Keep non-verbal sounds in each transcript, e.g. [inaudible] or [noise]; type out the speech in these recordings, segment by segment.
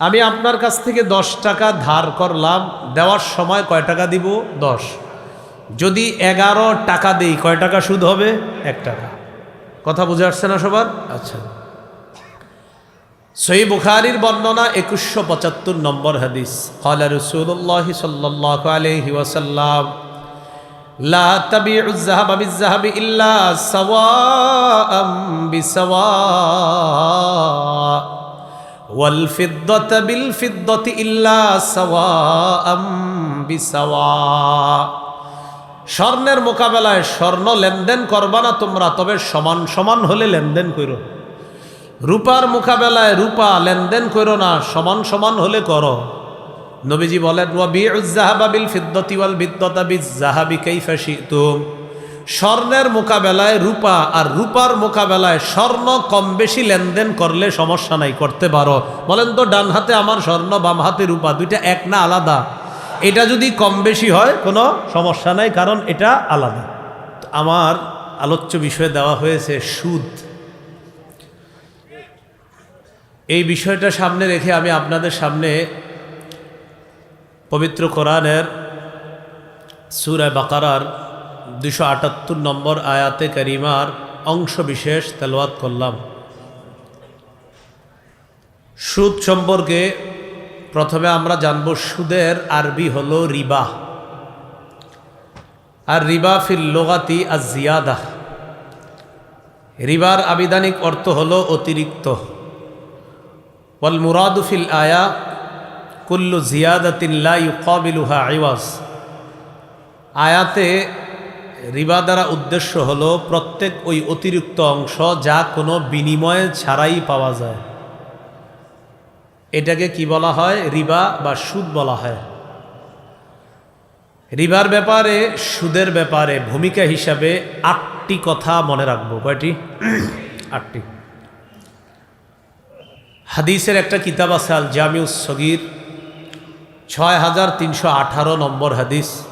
আমি আপনার কাছ থেকে দশ টাকা ধার করলাম দেওয়ার সময় কয় টাকা দিব? দশ। যদি এগারো টাকা দেই কয় টাকা সুদ হবে? এক টাকা। কথা বুঝে আসছে না সবার? আচ্ছা। সই বুখারির বর্ণনা একুশশো পঁচাত্তর নম্বর হাদিস। হল রসুল্লাহ সাল্লাহ আলহি ওয়াসাল্লাম লা ইল্লা والفضة بالفضة إلا سواء بسواء স্বর্ণের মোকাবেলায় স্বর্ণ লেনদেন করবা না তোমরা তবে সমান সমান হলে লেনদেন করো রূপার মোকাবেলায় রূপা লেনদেন করো না সমান সমান হলে করো নবীজি বলেন ওয়া বিউজ্জাহাবা বিল ফিদ্দতি ওয়াল বিদ্দতা বিজ্জাহাবি কাইফা শিতুম স্বর্ণের মোকাবেলায় রূপা আর রূপার মোকাবেলায় স্বর্ণ কম বেশি লেনদেন করলে সমস্যা নাই, করতে পারো। বলেন তো, ডান হাতে আমার স্বর্ণ, বাম হাতে রূপা, দুইটা এক না আলাদা? এটা যদি কম বেশি হয়, কোনো সমস্যা নাই, কারণ এটা আলাদা। আমার আলোচ্য বিষয়ে দেওয়া হয়েছে সুদ। এই বিষয়টা সামনে রেখে আমি আপনাদের সামনে পবিত্র কোরআনের সুরায় বাকারার দুশো আটাত্তর নম্বর আয়াতে করিমার অংশ বিশেষ তেলওয়াত করলাম। সুদ সম্পর্কে প্রথমে আমরা জানব সুদের আরবি হলো রিবা। আর রিবা ফিল লোগাতি আর জিয়াদা রিবার আবিধানিক অর্থ হলো অতিরিক্ত। ওয়াল মুরাদুফিল আয়া, কুল্লু জিয়াদাতিল্লা ইউকাবিলুহা আইওয়াজ আয়াতে রিবা দ্বারা উদ্দেশ্য হলো প্রত্যেক ওই অতিরিক্ত অংশ যা কোনো বিনিময়ে ছাড়াই পাওয়া যায়। এটাকে কি বলা হয়? রিবা বা সুদ বলা হয়। রিবার ব্যাপারে, সুদের ব্যাপারে ভূমিকা হিসাবে আটটি কথা মনে রাখব। কয়টি? [clears throat] আটটি। হাদিসের একটা কিতাব আছে আল জামিউস সগির, ছয় হাজার তিনশো আঠারো নম্বর হাদিস।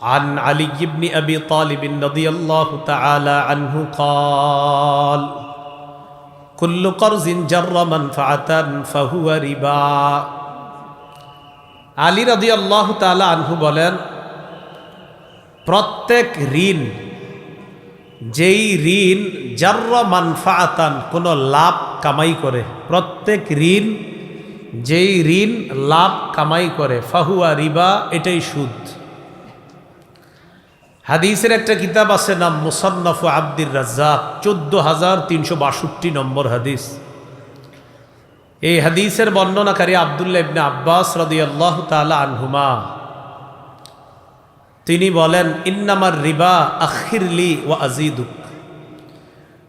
عن علي بن أبي طالب رضي الله تعالى عنه قال كل قرض جر منفعة فهو ربا আলী রাদি আল্লাহ তালা আনহু বলেন প্রত্যেক ঋণ যেই ঋণ জার্র মানফাতান কোনো লাভ কামাই করে প্রত্যেক ঋণ যেই ঋণ লাভ কামাই করে ফাহুয়া রিবা এটাই সুদ হাদিসের একটা কিতাব আছে নাম মুসান্নফ আব্দির রাজ্জাক, চোদ্দ হাজার তিনশো বাষট্টি নম্বর হাদিস। এই হাদিসের বর্ণনাকারী আবদুল্লা ইবনে আব্বাস রদিয়াল্লাহ তালা আনহুমা। তিনি বলেন, ইন্নামার রিবা আখিরলি ও আজিদুক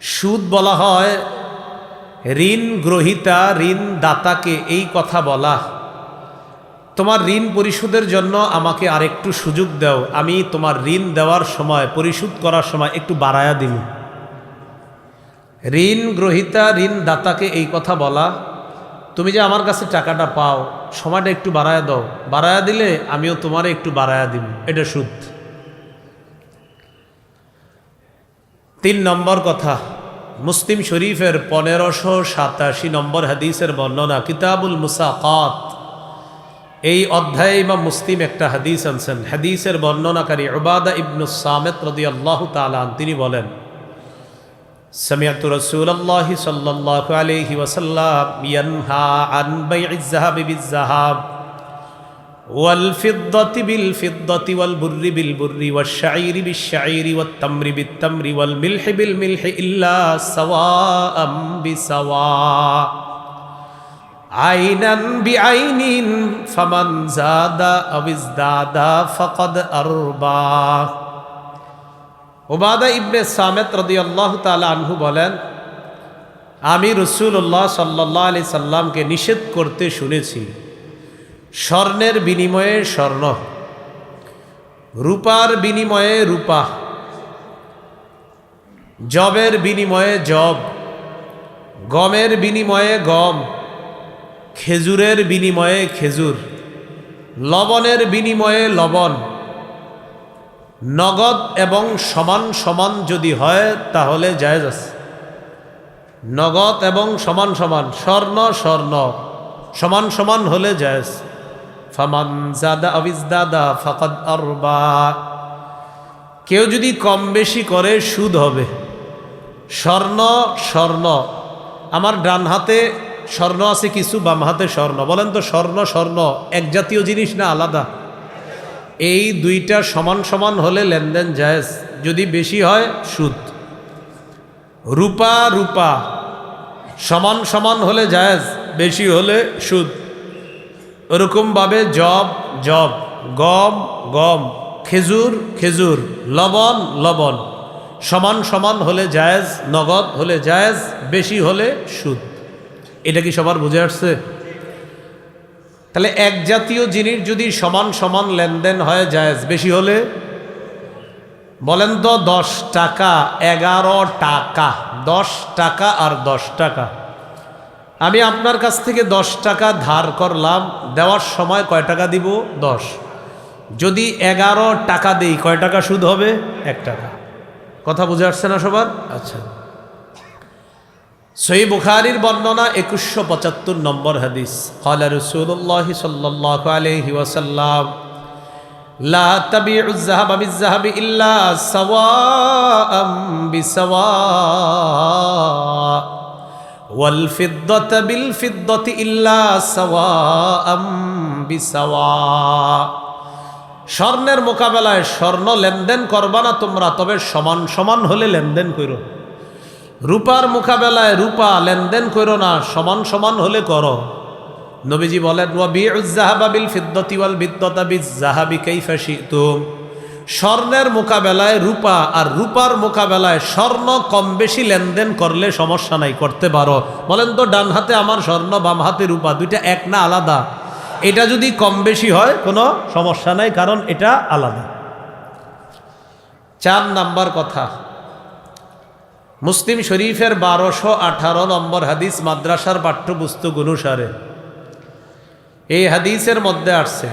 সুদ বলা হয়, ঋণ গ্রহিতা ঋণ দাতাকে এই কথা বলা তোমার ঋণ পরিশোধের জন্য আমাকে আরেকটু সুযোগ দাও। আমি তোমার ঋণ দেওয়ার সময়, পরিশোধ করার সময় একটু বাড়ায়া দিন ঋণ গ্রহিতা, ঋণ দাতাকে এই কথা বলা, তুমি যে আমার কাছে টাকাটা পাও, সময়টা একটু বাড়ায়া দাও। বাড়ায়া দিলে আমিও তোমার একটু বাড়ায়া দিব এটা সুদ। তিন নম্বর কথা, মুসলিম শরীফের পনেরোশো সাতাশি নম্বর হাদিসের বর্ণনা, কিতাবুল মুসাকাত এই অধ্যায়ে ইমাম মুসলিম একটা হাদিস আনছেন হাদিসের বর্ণনাকারী উবাদা ইবনু সামেত রদি আল্লাহ তালান তিনি বলেন سمعت رسول الله صلى الله عليه وسلم ينهى عن بيع الذهب بالذهب والفضة بالفضة والبر بالبر والشعير بالشعير والتمر بالتمر والملح بالملح إلا سواء بسواء আইনান বি আইনিন ফামান জাদা আবিজ দাদা ফকদ আরবা। ওবাদা ইবনে সামেত রদি আল্লাহ তালা আনহু বলেন, আমি রসুল্লাহ সাল্লাহ আলি সাল্লামকে নিষেধ করতে শুনেছি। স্বর্ণের বিনিময়ে স্বর্ণ, রূপার বিনিময়ে রূপা, জবের বিনিময়ে জব, গমের বিনিময়ে গম খেজুরের বিনিময়ে খেজুর, লবণের বিনিময়ে লবণ। নগদ এবং সমান সমান যদি হয়, তাহলে জায়েজ আছে। নগদ এবং সমান সমান, স্বর্ণ স্বর্ণ। সমান সমান হলে জায়েজ। ফামান জাদা আবিজদাদা ফাকাদ আরবা। কেউ যদি কম বেশি করে, সুদ হবে। স্বর্ণ স্বর্ণ। আমার ডান হাতে স্বর্ণ আছে কিছু, বাম হাতে স্বর্ণ। বলেন তো, স্বর্ণ স্বর্ণ, এক জাতীয় জিনিস না আলাদা? এই দুইটা সমান সমান হলে লেনদেন জায়েজ। যদি বেশি হয়, সুদ। রূপা রূপা। সমান সমান হলে জায়েজ, বেশি হলে সুদ। ওরকমভাবে জব জব। গম গম। খেজুর খেজুর। লবণ লবণ। সমান সমান হলে জায়েজ, নগদ হলে জায়েজ, বেশি হলে সুদ। এটা কি সবার বুঝে আসছে? তাহলে এক জাতীয় জিনিস যদি সমান সমান লেনদেন হয় জায়েজ, বেশি হলে? বলেন তো দশ টাকা, এগারো টাকা, দশ টাকা আর দশ টাকা। আমি আপনার কাছ থেকে দশ টাকা ধার করলাম, দেওয়ার সময় কয় টাকা দিব? দশ। যদি এগারো টাকা দিই, কয় টাকা সুদ হবে? এক টাকা। কথা বুঝে আসছে না সবার? আচ্ছা। সই বুখারির বর্ণনা একুশশো পঁচাত্তর নম্বর হাদিস। হলা রসুল্লাহ সাল্লাহ আলহি ওয়াসাল্লাম, লা ইল্লা বিসাওয়া। বিল ইল্লা বিসাওয়া। স্বর্ণের মোকাবেলায় স্বর্ণ লেনদেন করবা না তোমরা, তবে সমান সমান হলে লেনদেন করো। রূপার মোকাবেলায় রূপা লেনদেন করো না, সমান সমান হলে করো। নবীজি বলেন ওয়াবিউজাহাবিল ফিদ্দতিওয়াল বিদ্যতাবিজ জাহাবি কৈফাসি তুম স্বর্ণের মোকাবেলায় রূপা আর রূপার মোকাবেলায় স্বর্ণ কম বেশি লেনদেন করলে সমস্যা নাই, করতে পারো। বলেন তো, ডান হাতে আমার স্বর্ণ, বাম হাতে রূপা, দুইটা এক না আলাদা? এটা যদি কম বেশি হয়, কোনো সমস্যা নাই, কারণ এটা আলাদা। চার নাম্বার কথা। মুসলিম শরীফের বারোশো আঠারো নম্বর হাদিস মাদ্রাসার পাঠ্যপুস্তক অনুসারে এই হাদিসের মধ্যে আসছে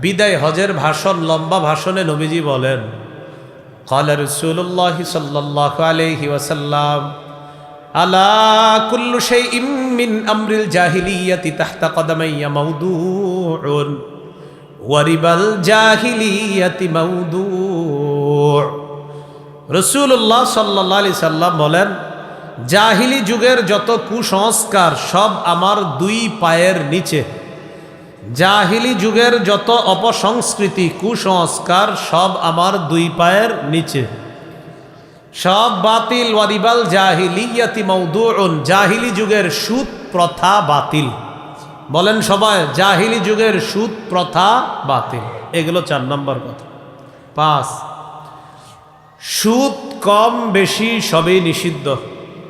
বিদায় হজের ভাষণ লম্বা ভাষণে নবীজি বলেন قال رسول الله صلى الله عليه وسلم ألا كل شيء من أمر الجاهلية تحت قدمي موضوع وربا الجاهلية موضوع রসুল্লাহ সাল্লাহ আলি সাল্লাম বলেন, জাহিলি যুগের যত কুসংস্কার সব আমার দুই পায়ের নিচে। জাহিলি যুগের যত অপসংস্কৃতি, কুসংস্কার সব আমার দুই পায়ের নিচে। সব বাতিল, ওয়ারিবাল জাহিলিয়াতি মৌদুন জাহিলি যুগের সুদ প্রথা বাতিল। বলেন সবাই, জাহিলি যুগের সুদ প্রথা বাতিল। এগুলো চার নম্বর কথা। পাঁচ সুদ কম বেশি সবই নিষিদ্ধ।